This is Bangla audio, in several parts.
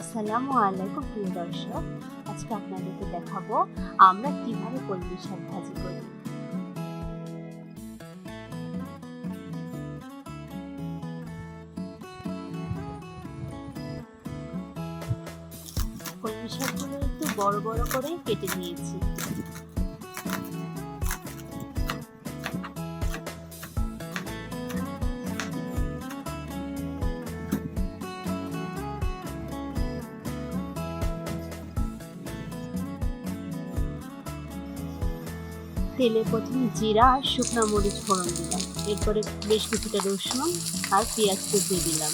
আসসালামু আলাইকুম, প্রিয় দর্শক। আজকে আপনাদেরকে দেখাবো আমরা কীভাবে কলমি শাক ভাজি করি। কলমি শাকগুলো একটু বড় বড় করে কেটে নিয়েছি। তেলে প্রথমে জিরা আর শুকনো মরিচ ফোড়ন দিলাম। এরপরে বেশ কিছুটা রসুন আর পেঁয়াজ কুচিয়ে দিলাম।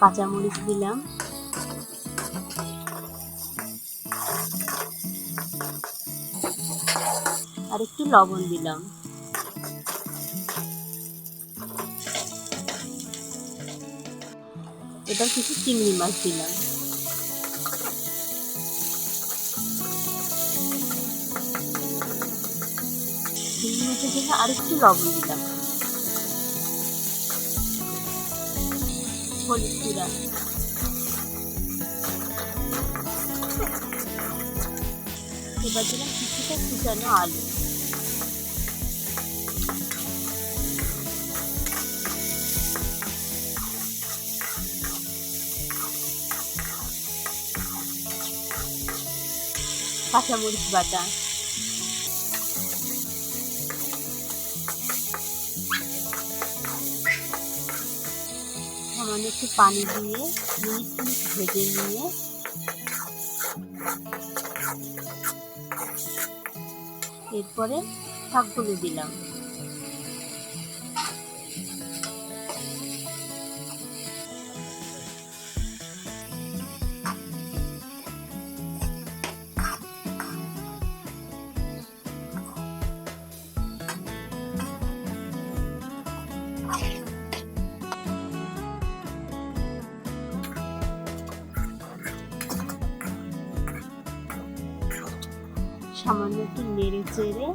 কাঁচামরিচ দিলাম। আর একটু লবণ দিলাম। এবার কিছু চিংড়ি মাছ দিলাম। চিংড়ি মাছের জন্য আর একটু লবণ দিলাম। হলুদ এবার দিলাম কিছুটা কুচানো আলু। কাঁচামরিচ বাটা। সামান্য একটু পানি দিয়ে মিনিট মিনিট ভেজে নিয়ে এরপরে শাকগুলো দিলাম। সামান্য একটু নেড়ে চেড়ে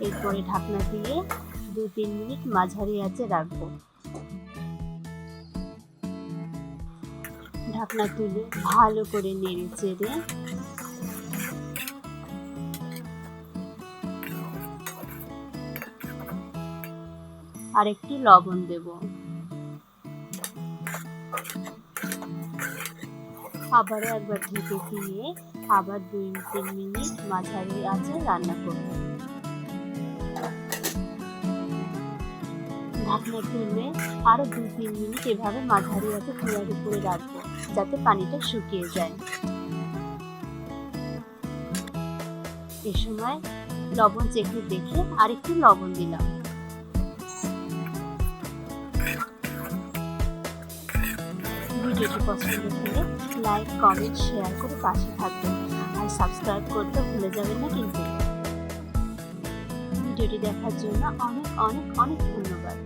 এরপরে ঢাকনা দিয়ে দু তিন মিনিট মাঝারি আঁচে রাখব। ঢাকনা তুলে ভালো করে নেড়ে চেড়ে আর লবণ দেব। আবারও একবার ঢেকে দিয়ে আবার দুই তিন মিনিট মাঝারি আঁচে রান্না করব। ঢাকনা তুলে আরও দুই তিন মিনিট এভাবে মাঝারি আঁচে চুলার উপরে রাখব, যাতে পানিটা শুকিয়ে যায়। এ সময় লবণ চেখে দেখে আরেকটু লবণ দিলাম। ভিডিওটি পছন্দ হলে লাইক কমেন্ট শেয়ার করে পাশে থাকবেন। আর সাবস্ক্রাইব করতে ভুলে যাবেন না কিন্তু। ভিডিওটি দেখার জন্য অনেক অনেক অনেক ধন্যবাদ।